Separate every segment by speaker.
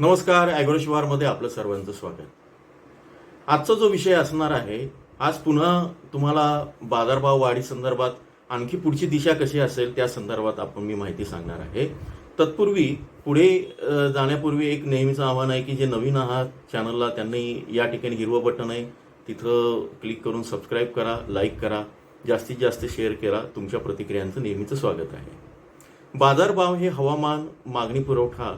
Speaker 1: नमस्कार ॲग्रोशिवारमध्ये आपलं सर्वांचं स्वागत. आजचा जो विषय असणार आहे आज पुन्हा तुम्हाला बाजारभाव वाढी संदर्भात आणखी पुढची दिशा कशी असेल त्या संदर्भात आपण मी माहिती सांगणार आहे. तत्पूर्वी पुढे जाण्यापूर्वी एक नेहमीचं आव्हान आहे की जे नवीन आहात चॅनलला त्यांनी या ठिकाणी हिरवं बटन आहे. तिथं क्लिक करून सबस्क्राईब करा लाईक करा जास्तीत जास्त शेअर करा. तुमच्या प्रतिक्रियांचं नेहमीचं स्वागत आहे. बाजारभाव हे हवामान मागणी पुरवठा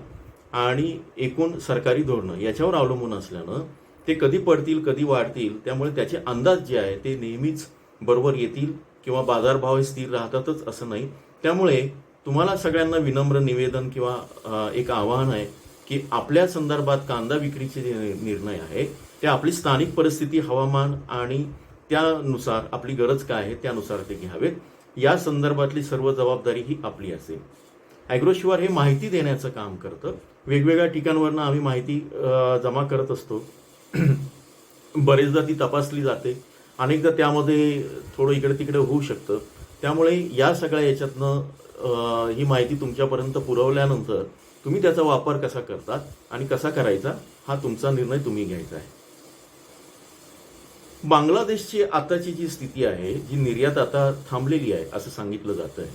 Speaker 1: आणि एकूण सरकारी धोरणं याच्यावर अवलंबून असल्यानं ते कधी पडतील कधी वाढतील त्यामुळे त्याचे अंदाज जे आहे ते नेहमीच बरोबर येतील किंवा बाजारभाव हे स्थिर राहतातच असं नाही. त्यामुळे तुम्हाला सगळ्यांना विनम्र निवेदन किंवा एक आवाहन आहे की आपल्या संदर्भात कांदा विक्रीचे जे निर्णय आहे ते आपली स्थानिक परिस्थिती हवामान आणि त्यानुसार आपली गरज काय आहे त्यानुसार ते घ्यावेत. या संदर्भातली सर्व जबाबदारी ही आपली असेल. ॲग्रोशिवार हे माहिती देण्याचं काम करतं. वेगवेगळ्या ठिकाणवरनं आम्ही माहिती जमा करत असतो. बरेचदा ती तपासली जाते. अनेकदा त्यामध्ये थोडं इकडे तिकडे होऊ शकतं. त्यामुळे या सगळ्या याच्यातनं ही माहिती तुमच्यापर्यंत पुरवल्यानंतर तुम्ही त्याचा वापर कसा करतात आणि कसा करायचा हा तुमचा निर्णय तुम्ही घ्यायचा आहे. बांगलादेशची आताची जी स्थिती आहे जी निर्यात आता थांबलेली आहे असं सांगितलं जात आहे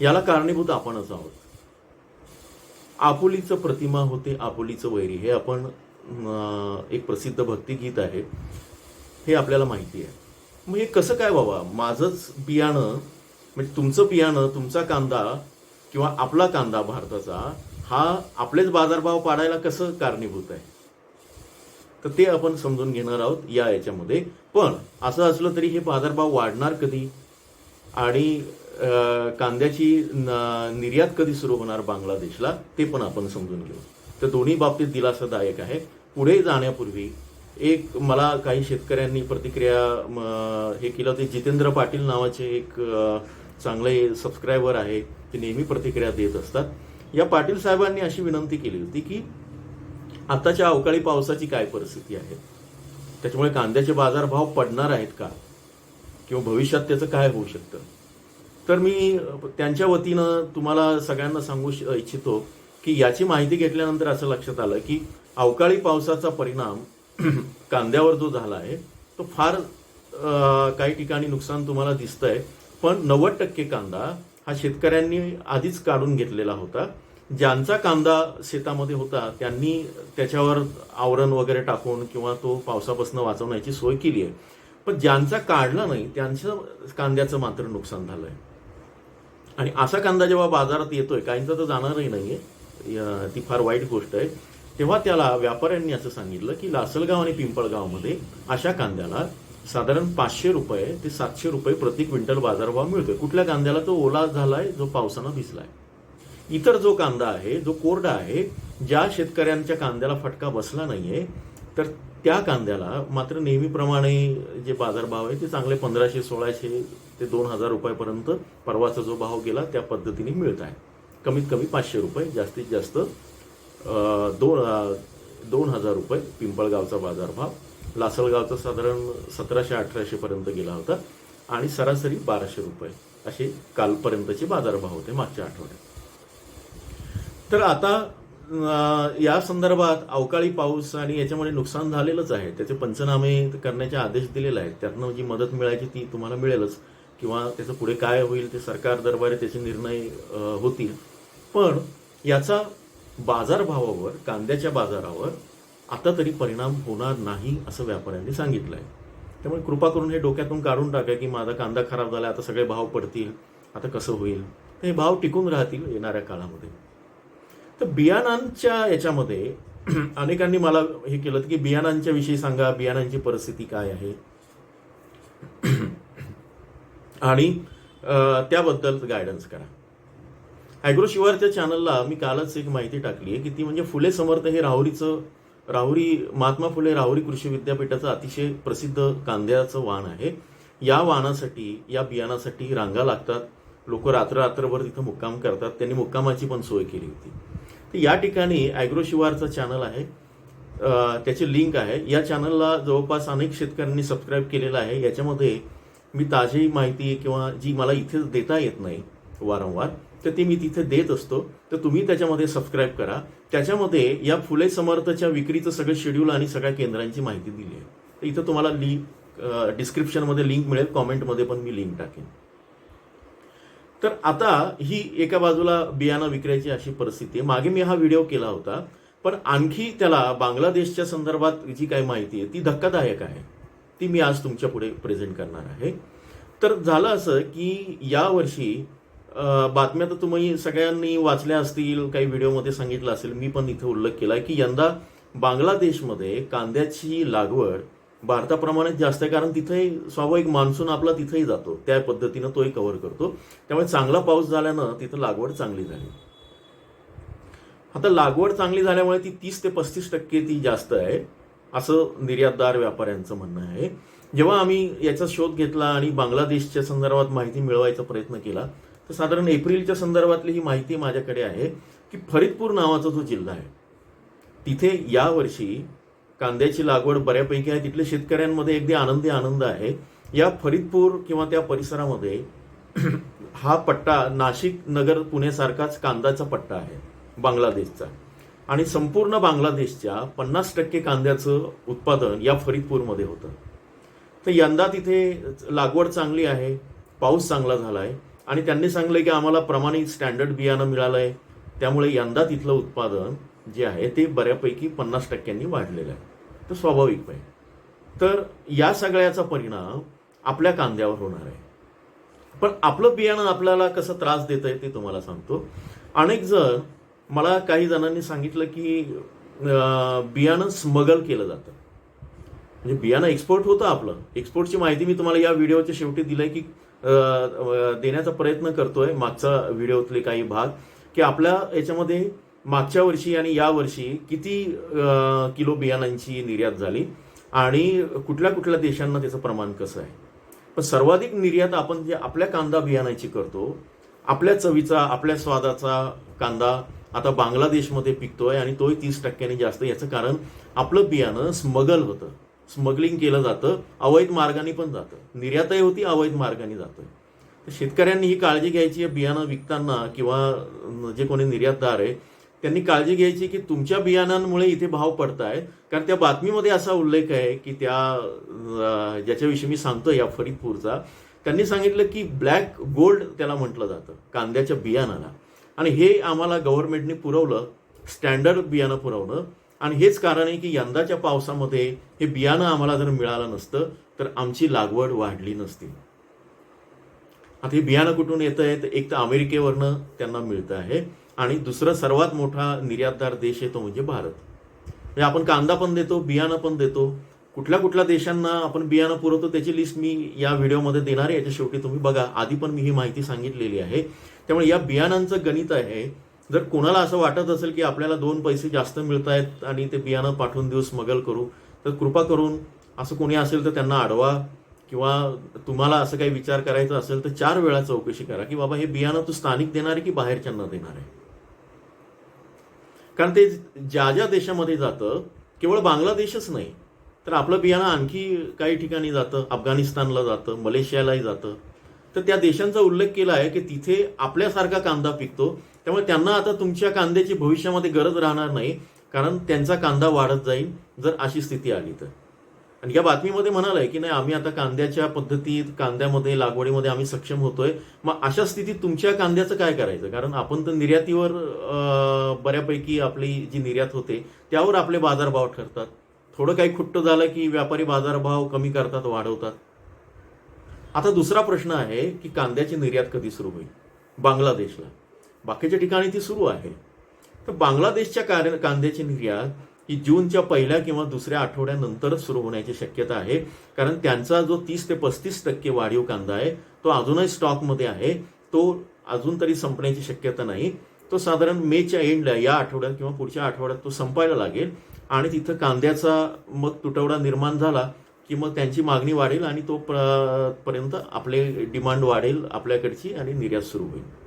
Speaker 1: याला कारणीभूत आपणच आहोत. आपुलीचं प्रतिमा होते आपुलीचं वैरी. हे आपण एक प्रसिद्ध भक्तिगीत आहे. हे आपल्याला माहिती आहे. मग हे कसं काय बाबा माझंच बियाणं म्हणजे तुमचं बियाणं तुमचा कांदा किंवा आपला कांदा भारताचा हा आपलेच बाजारभाव पाडायला कसं कारणीभूत आहे? तर ते आपण समजून घेणार आहोत या याच्यामध्ये. पण असं असलं तरी हे बाजारभाव वाढणार कधी? आणि कांद्याची निर्यात कधी सुरू होणार बांगलादेशला ते पण आपण समजून घेऊ. तर दोन्ही बाबतीत दिलासादायक आहे. पुढे जाण्यापूर्वी एक मला काही शेतकऱ्यांनी प्रतिक्रिया हे केलं होते. जितेंद्र पाटील नावाचे एक चांगले सबस्क्रायबर आहे. ते नेहमी प्रतिक्रिया देत असतात. या पाटील साहेबांनी अशी विनंती केली होती की आताच्या अवकाळी पावसाची काय परिस्थिती आहे? त्याच्यामुळे कांद्याचे बाजारभाव पडणार आहेत का? किंवा भविष्यात त्याचं काय होऊ शकतं? तर मी त्यांच्या वतीनं तुम्हाला सगळ्यांना सांगू श- इच्छितो की याची माहिती घेतल्यानंतर असं लक्षात आलं की अवकाळी पावसाचा परिणाम कांद्यावर जो झाला आहे तो फार काही ठिकाणी नुकसान तुम्हाला दिसतंय पण नव्वद टक्के कांदा हा शेतकऱ्यांनी आधीच काढून घेतलेला होता. ज्यांचा कांदा शेतामध्ये होता त्यांनी त्याच्यावर आवरण वगैरे टाकून किंवा तो पावसापासून वाचवण्याची सोय केली आहे. पण ज्यांचा काढला नाही त्यांचं कांद्याचं मात्र नुकसान झालंय. आणि असा कांदा जेव्हा बाजारात येतोय काहींचा तर जाणारही नाहीये. आहे ती फार वाईट गोष्ट आहे. तेव्हा त्याला व्यापाऱ्यांनी असं सांगितलं की लासलगाव आणि पिंपळगावमध्ये अशा कांद्याला साधारण पाचशे रुपये ते सातशे रुपये प्रति क्विंटल बाजारभाव मिळतोय. कुठल्या कांद्याला तो ओला झालाय जो पावसानं भिजलाय. इतर जो कांदा आहे जो कोरडा आहे ज्या शेतकऱ्यांच्या कांद्याला फटका बसला नाहीये तर त्या कांद्याला मात्र नेहमीप्रमाणे जे बाजारभाव आहे ते चांगले पंधराशे सोळाशे ते दोन हजार रुपयापर्यंत परवाचा जो भाव गेला त्या पद्धतीने मिळत आहे. कमीत कमी पाचशे रुपये जास्तीत जास्त दोन दोन हजार रुपये पिंपळगावचा बाजारभाव. लासलगावचा साधारण सतराशे अठराशेपर्यंत गेला होता आणि सरासरी बाराशे रुपये असे कालपर्यंतचे बाजारभाव होते मागच्या आठवड्यात. तर आता या संदर्भात अवकाळी पाऊस आणि याच्यामुळे नुकसान झालेलंच आहे. त्याचे पंचनामे करण्याचे आदेश दिलेले आहेत. त्यातनं जी मदत मिळायची ती तुम्हाला मिळेलच. किंवा त्याचं पुढे काय होईल ते सरकार दरबारे त्याचे निर्णय होतील. पण याचा बाजारभावावर कांद्याच्या बाजारावर आता तरी परिणाम होणार नाही असं व्यापाऱ्यांनी सांगितलं आहे त्यामुळे कृपा करून हे डोक्यातून काढून टाका की माझा कांदा खराब झाला आता सगळे भाव पडतील आता कसं होईल? ते भाव टिकून राहतील येणाऱ्या काळामध्ये. तर बियाणांच्या याच्यामध्ये अनेकांनी मला हे केलं की बियाणांच्या विषयी सांगा बियाणांची परिस्थिती काय आहे. आणि त्याबद्दल गायडन्स करा. ॲग्रो शिवारच्या चॅनलला मी कालच एक माहिती टाकली आहे की ती म्हणजे फुले समर्थ हे राहुरीचं राहुरी महात्मा फुले राहुरी कृषी विद्यापीठाचं अतिशय प्रसिद्ध कांद्याचं वाण आहे. या वाणासाठी या बियाणासाठी रांगा लागतात. लोक रात्र रात्रभर तिथं मुक्काम करतात. त्यांनी मुक्कामाची पण सोय केली होती. तर या ठिकाणी ॲग्रो शिवारचं चॅनल आहे. त्याची लिंक आहे. या चॅनलला जवळपास अनेक शेतकऱ्यांनी सबस्क्राईब केलेलं आहे. याच्यामध्ये मी ताजी माहिती किंवा जी मला इथे देता येत नाही वारंवार तर ती मी तिथे देत असतो. तर तर तुम्ही त्याच्यामध्ये सबस्क्राईब करा. त्याच्यामध्ये या फुले समर्थच्या विक्रीचं सगळं शेड्यूल आणि सगळ्या केंद्रांची माहिती दिली आहे. तर इथं तुम्हाला लिंक डिस्क्रिप्शनमध्ये लिंक मिळेल. कॉमेंटमध्ये पण मी लिंक टाकेन. तर आता ही एका बाजूला बियाणं विक्रायची अशी परिस्थिती आहे. मागे मी हा व्हिडिओ केला होता पण आणखी त्याला बांगलादेशच्या संदर्भात जी काही माहिती आहे ती धक्कादायक आहे. ती मी आज तुमच्यापुढे प्रेझेंट करणार आहे. तर झालं असं की यावर्षी बातम्या तर तुम्ही सगळ्यांनी वाचल्या असतील काही व्हिडिओमध्ये सांगितलं असेल मी पण इथे उल्लेख केला की यंदा बांगलादेशमध्ये कांद्याची लागवड भारताप्रमाणेच जास्त आहे कारण तिथेही स्वाभाविक मान्सून आपला तिथेही जातो. त्या पद्धतीनं तोही कव्हर करतो. त्यामुळे चांगला पाऊस झाल्यानं तिथं लागवड चांगली झाली. आता लागवड चांगली झाल्यामुळे ती तीस ते पस्तीस टक्के ती जास्त आहे असं निर्यातदार व्यापाऱ्यांचं म्हणणं आहे. जेव्हा आम्ही याचा शोध घेतला आणि बांगलादेशच्या संदर्भात माहिती मिळवायचा प्रयत्न केला तर साधारण एप्रिलच्या संदर्भातली ही माहिती माझ्याकडे आहे की फरीदपूर नावाचा जो जिल्हा आहे तिथे यावर्षी कांद्याची लागवड बऱ्यापैकी आहे. तिथल्या शेतकऱ्यांमध्ये अगदी आनंदी आनंद आहे. या फरीदपूर किंवा त्या परिसरामध्ये हा पट्टा नाशिक नगर पुण्यासारखाच कांद्याचा पट्टा आहे. बांगलादेशचा. आणि संपूर्ण बांगलादेशच्या पन्नास टक्के कांद्याचं उत्पादन या फरीदपूरमध्ये होतं. तर यंदा तिथे लागवड चांगली आहे. पाऊस चांगला झाला आहे आणि त्यांनी सांगलं की आम्हाला प्रमाणित स्टँडर्ड बियाणं मिळालं आहे त्यामुळे यंदा तिथलं उत्पादन जे आहे ते बऱ्यापैकी पन्नास टक्क्यांनी वाढलेलं आहे. तर स्वाभाविक आहे तर या सगळ्याचा परिणाम आपल्या कांद्यावर होणार आहे. पण आपलं बियाणं आपल्याला कसं त्रास देत आहे ते तुम्हाला सांगतो. अनेक जण मला काही जणांनी सांगितलं की बियाणं स्मगल केलं जातं. म्हणजे बियाणं एक्सपोर्ट होतं आपलं. एक्सपोर्टची माहिती मी तुम्हाला या व्हिडिओच्या शेवटी दिलंय की देण्याचा प्रयत्न करतोय मागचा व्हिडिओतले काही भाग की आपल्या याच्यामध्ये मागच्या वर्षी आणि या वर्षी किती किलो बियाणांची निर्यात झाली आणि कुठल्या कुठल्या देशांना त्याचं प्रमाण कसं आहे? पण सर्वाधिक निर्यात आपण जे आपल्या कांदा बियाणाची करतो आपल्या चवीचा आपल्या स्वादाचा कांदा आता बांगलादेशमध्ये पिकतोय आणि तोही तीस टक्क्यांनी जास्त याचं कारण आपलं बियाणं स्मगल होतं. स्मगलिंग केलं जातं अवैध मार्गाने पण जातं. निर्यातही होती अवैध मार्गाने जातं तर शेतकऱ्यांनी ही काळजी घ्यायची आहे बियाणं विकताना किंवा जे कोणी निर्यातदार आहे त्यांनी काळजी घ्यायची की तुमच्या बियाणांमुळे इथे भाव पडत आहे कारण त्या बातमीमध्ये असा उल्लेख आहे की त्या ज्याच्याविषयी मी सांगतो या फरीदपूरचा त्यांनी सांगितलं की ब्लॅक गोल्ड त्याला म्हटलं जातं कांद्याच्या बियाणाला. आणि हे आम्हाला गव्हर्नमेंटने पुरवलं स्टँडर्ड बियाणं पुरवलं आणि हेच कारण आहे की यंदाच्या पावसामध्ये हे बियाणं आम्हाला जर मिळालं नसतं तर आमची लागवड वाढली नसती. आता हे बियाणं कुठून येतं आहे तर एक तर अमेरिकेवरनं त्यांना मिळतं आहे. आणि दुसरं सर्वात मोठा निर्यातदार देश आहे तो म्हणजे भारत. म्हणजे आपण कांदा पण देतो बियाणं पण देतो. कुठल्या कुठल्या देशांना आपण बियाणं पुरवतो त्याची लिस्ट मी या व्हिडिओमध्ये देणार आहे. याच्या शेवटी तुम्ही बघा. आधी पण मी ही माहिती सांगितलेली आहे. त्यामुळे या बियाणांचं गणित आहे. जर कोणाला असं वाटत असेल की आपल्याला दोन पैसे जास्त मिळत आहेत आणि ते बियाणं पाठवून देऊ स्मगल करू तर कृपा करून असं कोणी असेल तर त्यांना अडवा किंवा तुम्हाला असं काही विचार करायचा असेल तर चार वेळा चौकशी करा की बाबा हे बियाणं तू स्थानिक देणार आहे की बाहेरच्यांना देणार आहे? कारण ते ज्या ज्या देशामध्ये जातं केवळ बांगलादेशच नाही तर आपलं बियाणं आणखी काही ठिकाणी जातं अफगाणिस्तानला जातं मलेशियालाही जातं. तर त्या देशांचा उल्लेख केला आहे की तिथे आपल्यासारखा कांदा पिकतो त्यामुळे त्यांना आता तुमच्या कांद्याची भविष्यामध्ये गरज राहणार नाही कारण त्यांचा कांदा वाढत जाईल जर अशी स्थिती आली तर. आणि या बातमीमध्ये आहे की नाही आम्ही आता कांद्याच्या पद्धतीत कांद्यामध्ये लागवडीमध्ये आम्ही सक्षम होतोय. मग अशा स्थितीत तुमच्या कांद्याचं काय करायचं? कारण आपण तर निर्यातीवर बऱ्यापैकी आपली जी निर्यात होते त्यावर आपले बाजारभाव ठरतात. थोडं काही खुट्ट झालं की व्यापारी बाजारभाव कमी करतात वाढवतात. आता दुसरा प्रश्न आहे की कांद्याची निर्यात कधी सुरू होईल? बांगलादेशला. बाकीच्या ठिकाणी ती सुरू आहे. तर बांगलादेशच्या कांद्याची निर्यात ही जूनच्या पहिल्या किंवा दुसऱ्या आठवड्यानंतरच सुरू होण्याची शक्यता आहे. कारण त्यांचा जो तीस ते पस्तीस टक्के वाढीव कांदा आहे तो अजूनही स्टॉकमध्ये आहे. तो अजून तरी संपण्याची शक्यता नाही. तो साधारण मेच्या एंडला या आठवड्यात किंवा पुढच्या आठवड्यात तो संपायला लागेल. आणि तिथं कांद्याचा मग तुटवडा निर्माण झाला की मग त्यांची मागणी वाढेल आणि तो प- पर्यंत आपले डिमांड वाढेल आपल्याकडची आणि निर्यात सुरू होईल.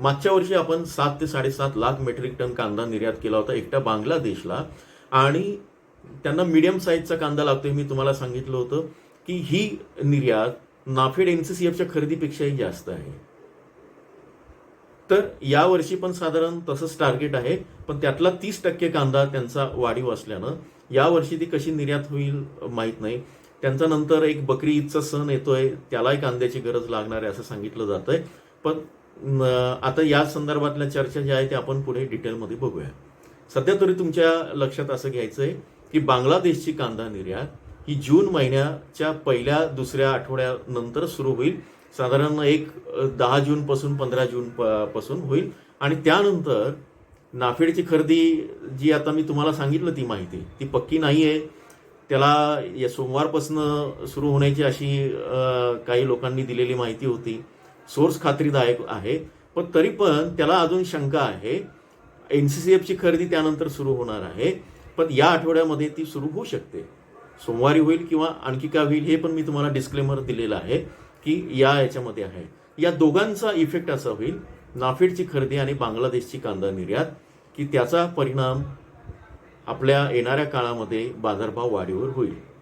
Speaker 1: मागच्या वर्षी आपण सात ते साडेसात लाख मेट्रिक टन कांदा निर्यात केला होता एकट्या बांगलादेशला. आणि त्यांना मीडियम साईजचा कांदा लागतोय मी तुम्हाला सांगितलं होतं की ही निर्यात नाफेड एनसीसीएफच्या खरेदीपेक्षाही जास्त आहे. तर यावर्षी पण साधारण तसंच टार्गेट आहे पण त्यातला तीस टक्के कांदा त्यांचा वाढीव असल्यानं यावर्षी ती कशी निर्यात होईल माहीत नाही. त्यांचा नंतर एक बकरी ईदचा सण येतोय त्यालाही कांद्याची गरज लागणार आहे असं सांगितलं जात आहे पण आता या संदर्भातल्या चर्चा ज्या आहे त्या आपण पुढे डिटेलमध्ये बघूया. सध्या तरी तुमच्या लक्षात असं घ्यायचं आहे की बांगलादेशची कांदा निर्यात ही जून महिन्याच्या पहिल्या दुसऱ्या आठवड्यानंतर सुरू होईल. साधारण एक दहा जून पासून पंधरा जून पासून होईल. आणि त्यानंतर नाफेडची खरेदी जी आता मी तुम्हाला सांगितलं ती माहिती ती पक्की नाही आहे त्याला या सोमवारपासून सुरू होण्याची अशी काही लोकांनी दिलेली माहिती होती. सोर्स खात्रीदायक आहे. पण तरी पण त्याला अजून शंका आहे. एन सी सी एफची खरेदी त्यानंतर सुरू होणार आहे. पण या आठवड्यामध्ये ती सुरू होऊ शकते. सोमवारी होईल किंवा आणखी काय होईल हे पण मी तुम्हाला डिस्क्लेमर दिलेलं आहे की या याच्यामध्ये आहे. या दोघांचा इफेक्ट असा होईल. नाफेडची खरेदी आणि बांगलादेशची कांदा निर्यात की त्याचा परिणाम आपल्या येणाऱ्या काळामध्ये बाजारभाव वाढीवर होईल.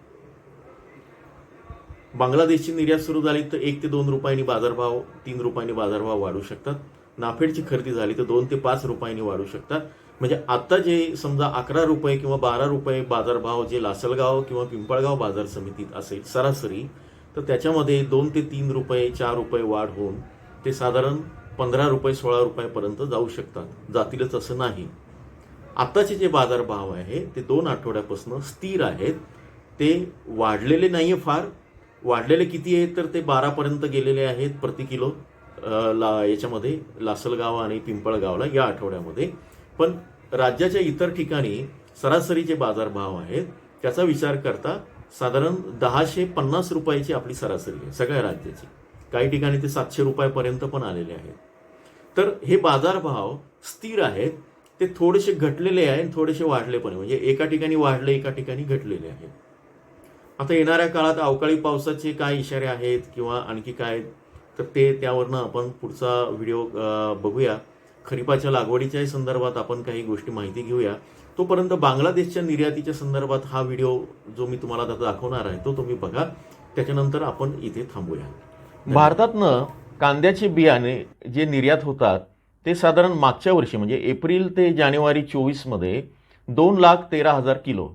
Speaker 1: बांगलादेशची निर्यात सुरू झाली तर एक ते दोन रुपयांनी बाजारभाव तीन रुपयांनी बाजारभाव वाढू शकतात. नाफेडची खरेदी झाली तर दोन ते पाच रुपयांनी वाढू शकतात. म्हणजे आता जे समजा अकरा रुपये किंवा बारा रुपये बाजारभाव जे लासलगाव किंवा पिंपळगाव बाजार समितीत असेल सरासरी तर त्याच्यामध्ये दोन ते तीन रुपये चार रुपये वाढ होऊन ते साधारण पंधरा रुपये सोळा रुपयापर्यंत जाऊ शकतात. जातीलच असं नाही. आत्ताचे जे बाजारभाव आहे ते दोन आठवड्यापासून स्थिर आहेत. ते वाढलेले नाही आहे फार वाढलेले किती आहेत? तर ते बारापर्यंत गेलेले आहेत प्रति किलो ला याच्यामध्ये लासलगाव आणि पिंपळगावला या आठवड्यामध्ये. पण राज्याच्या इतर ठिकाणी सरासरीचे बाजारभाव आहेत. त्याचा विचार करता साधारण दहाशे पन्नास रुपयाची आपली सरासरी आहे सगळ्या राज्याची. काही ठिकाणी ते सातशे रुपयापर्यंत पण आलेले आहेत. तर हे बाजारभाव स्थिर आहेत. ते थोडेसे घटलेले आहे आणि थोडेसे वाढले पण म्हणजे एका ठिकाणी वाढले एका ठिकाणी घटलेले आहेत. आता येणाऱ्या काळात अवकाळी पावसाचे काय इशारे आहेत किंवा आणखी काय? तर ते त्यावरनं आपण पुढचा व्हिडिओ बघूया. खरीपाच्या लागवडीच्याही संदर्भात आपण काही गोष्टी माहिती घेऊया. तोपर्यंत बांगलादेशच्या निर्यातीच्या संदर्भात हा व्हिडिओ जो मी तुम्हाला आता दाखवणार आहे तो तुम्ही बघा. त्याच्यानंतर आपण इथे थांबूया. भारतातनं कांद्याचे बियाणे जे निर्यात होतात ते साधारण मागच्या वर्षी म्हणजे एप्रिल ते जानेवारी चोवीसमध्ये दोन लाख तेरा हजार किलो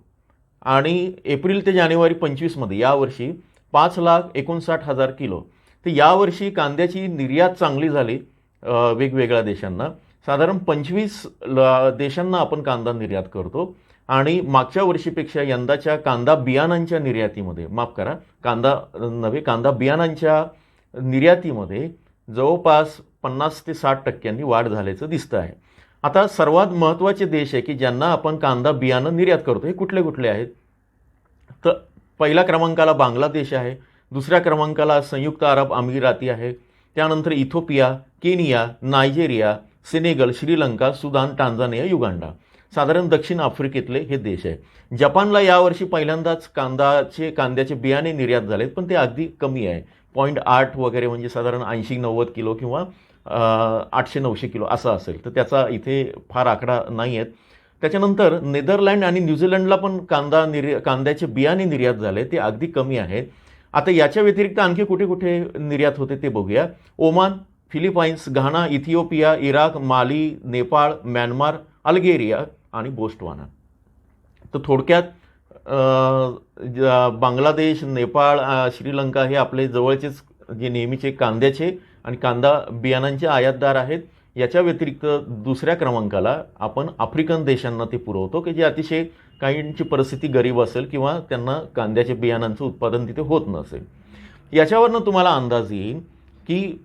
Speaker 1: आणि एप्रिल ते जानेवारी पंचवीसमध्ये यावर्षी पाच लाख एकोणसाठ हजार किलो. तर यावर्षी कांद्याची निर्यात चांगली झाली वेगवेगळ्या देशांना. साधारण पंचवीस ल- देशांना आपण कांदा निर्यात करतो. आणि मागच्या वर्षीपेक्षा यंदाच्या कांदा बियाणांच्या निर्यातीमध्ये माफ करा कांदा नव्हे कांदा बियाणांच्या निर्यातीमध्ये जवळपास पन्नास ते साठ टक्क्यांनी वाढ झाल्याचं दिसतं आहे. आता सर्वात महत्त्वाचे देश आहे की ज्यांना आपण कांदा बियाणं निर्यात करतो हे कुठले कुठले आहेत? तर पहिल्या क्रमांकाला बांगलादेश आहे दुसऱ्या क्रमांकाला संयुक्त अरब अमिराती आहे त्यानंतर Ethiopia Kenya Nigeria Senegal Sri Lanka Sudan Tanzania Uganda. साधारण दक्षिण आफ्रिकेतले हे देश आहे. जपानला यावर्षी पहिल्यांदाच कांदाचे कांद्याचे बियाणे निर्यात झालेत पण ते अगदी कमी आहे. पॉईंट आठ वगैरे म्हणजे साधारण ऐंशी नव्वद किलो किंवा आठशे नऊशे किलो असं असेल. तर त्याचा इथे फार आकडा नाही आहेत त्याच्यानंतर नेदरलँड आणि न्यूझीलंडला पण कांदा निर्या कांद्याचे बियाणे निर्यात झाले. ते अगदी कमी आहेत. आता याच्या व्यतिरिक्त आणखी कुठे कुठे निर्यात होते ते बघूया. Oman Philippines Ghana Ethiopia Iraq Mali Nepal Myanmar Algeria आणि बोस्टवाना. तर थोडक्यात ज- बांगलादेश नेपाळ श्रीलंका हे आपले जवळचेच जे नेहमीचे कांद्याचे आणि कांदा बियाणांचे आयातदार आहेत. याच्या व्यतिरिक्त दुसऱ्या क्रमांकाला आपण आफ्रिकन देशांना ते पुरवतो की जे अतिशय काहींची परिस्थिती गरीब असेल किंवा त्यांना कांद्याच्या बियाणांचं उत्पादन तिथे होत नसेल. याच्यावरनं तुम्हाला अंदाज येईल की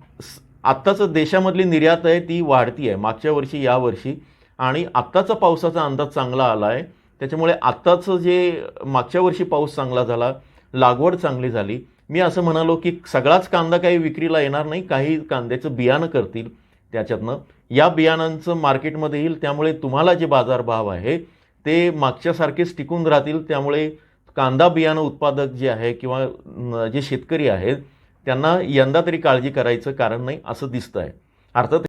Speaker 1: आत्ताचं देशामधली निर्यात आहे ती वाढती आहे. मागच्या वर्षी यावर्षी आणि आत्ताचा पावसाचा अंदाज चांगला आला आहे त्याच्यामुळे आत्ताचं जे मागच्या वर्षी पाऊस चांगला झाला लागवड चांगली झाली मी असं म्हणालो की सगळाच कांदा काही विक्रीला येणार नाही काही कांद्याचं बियाणं करतील त्याच्यातनं. या बियाणांचं मार्केटमध्ये येईल त्यामुळे तुम्हाला जे बाजारभाव आहे ते मागच्यासारखेच टिकून राहतील. त्यामुळे कांदा बियाणं उत्पादक जे आहे किंवा जे शेतकरी आहेत त्यांना यंदा तरी काळजी करायचं कारण नाही असं दिसतं आहे अर्थात